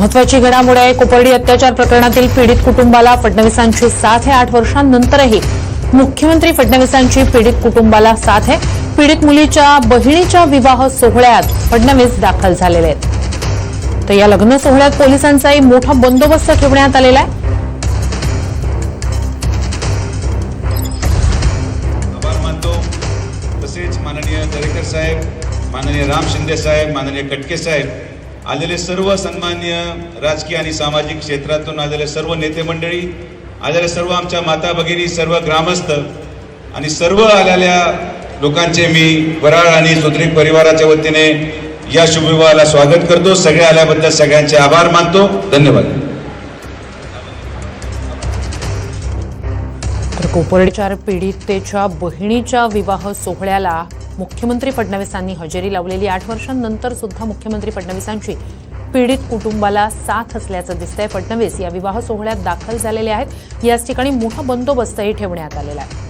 महत्वाची घडामोडी आहे. कोपर्डी अत्याचार प्रकरणातील पीडित कुटुंबाला फडणवीसांची साथ आहे आठ वर्षांनंतरही मुख्यमंत्री फडणवीसांची पीडित कुटुंबाला साथ आहे पीडित मुलीच्या बहिणीच्या विवाह सोहळ्यात फडणवीस दाखल झालेले आहेत. तर या लग्न सोहळ्यात पोलिसांचाही मोठा बंदोबस्त ठेवण्यात आलेला आहे. माननीय दरेकर साहेब माननीय राम शिंदे साहेब माननीय कटके साहेब आलेले सर्व सन्मान्य राजकीय आणि सामाजिक क्षेत्रातून आलेले सर्व नेते मंडळी आलेले सर्व आमच्या माता भगिनी सर्व ग्रामस्थ आणि सर्व आलेल्या लोकांचे मी वराळ आणि सुद्रिक परिवाराच्या वतीने या शुभविवाहाला स्वागत करतो. सगळ्या आल्याबद्दल सगळ्यांचे आभार मानतो. धन्यवाद. तर कोपर्डीचार पीडितेच्या बहिणीच्या विवाह सोहळ्याला मुख्यमंत्री फडणवीसांनी हजेरी लावलेली. आठ वर्षांनंतर सुद्धा मुख्यमंत्री फडणवीसांची पीडित कुटुंबाला साथ असल्याचं दिसतंय. फडणवीस या विवाह सोहळ्यात दाखल झालेले आहेत. याच ठिकाणी मोठा बंदोबस्तही ठेवण्यात आलेला आहे.